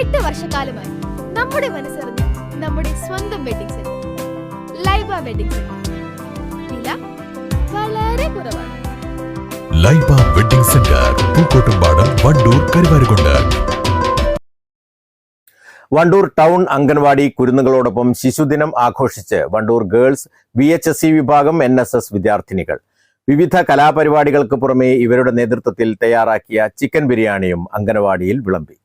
എട്ട് വർഷക്കാലമായി നമ്മുടെ മനസ്സറിഞ്ഞ് നമ്മുടെ സ്വന്തം wedding centre Laiba wedding centre വില വളരെ കുറവാണ്. Laiba wedding centre Pookkottumpadam Wandoor Karuvarakundu. Wandoor town anganwadi കുരുന്നുകളോടൊപ്പം ശിശുദിനം ആഘോഷിച്ച് Wandoor girls V H S C വിഭാഗം എൻ എസ് എസ് വിദ്യാർത്ഥിനികൾ. വിവിധ കലാപരിപാടികൾക്ക് പുറമെ ഇവരുടെ നേതൃത്വത്തിൽ തയ്യാറാക്കിയ ചിക്കൻ ബിരിയാണിയും അംഗനവാടിയിൽ വിളമ്പി.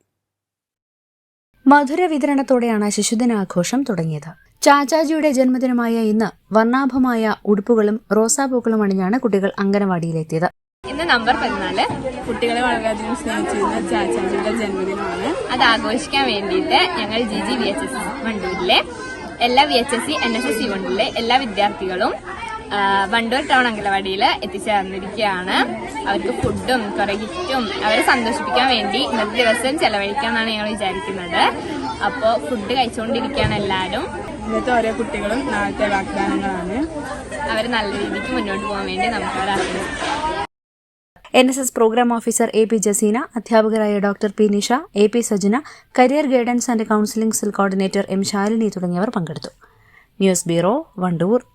മധുര വിതരണത്തോടെയാണ് ശിശുദിനാഘോഷം തുടങ്ങിയത്. ചാച്ചാജിയുടെ ജന്മദിനമായ ഇന്ന് വർണാഭമായ ഉടുപ്പുകളും റോസാപ്പൂക്കളും അണിഞ്ഞാണ് കുട്ടികൾ അംഗനവാടിയിലെത്തിയത്. ഇന്ന് നമ്പർ പതിനാല്. കുട്ടികളെ വളരെയധികം സ്നേഹിച്ചിരുന്ന ചാച്ചാജിയുടെ ജന്മദിനമാണ്. അത് ആഘോഷിക്കാൻ വേണ്ടിയിട്ട് ഞങ്ങൾ G G V H S വണ്ടൂരിലെ എല്ലാ V H S C N S S C വണ്ടൂരിലെ എല്ലാ വിദ്യാർത്ഥികളും വണ്ടൂർ ടൗൺ അംഗനവാടിയിൽ എത്തിച്ചേർന്നിരിക്കുകയാണ്. അവർക്ക് ഫുഡും കുറെ ഗിഫ്റ്റും അവരെ സന്തോഷിപ്പിക്കാൻ വേണ്ടി ഇന്നത്തെ ദിവസം ചെലവഴിക്കാമെന്നാണ് ഞങ്ങൾ വിചാരിക്കുന്നത്. അപ്പോൾ ഫുഡ് കഴിച്ചുകൊണ്ടിരിക്കുകയാണ് എല്ലാവരും. ഇന്നത്തെ ഓരോ കുട്ടികളും നാളത്തെ വാഗ്ദാനങ്ങളാണ്. അവർ നല്ല രീതിക്ക് മുന്നോട്ട് പോകാൻ വേണ്ടി നമുക്ക് അവർ ആഗ്രഹിക്കാം N S S programme officer A P Jaseena അധ്യാപകരായ doctor P Nisha A P Sajana career guidance and counselling cell coordinator M Shalini തുടങ്ങിയവർ പങ്കെടുത്തു. News bureau Wandoor.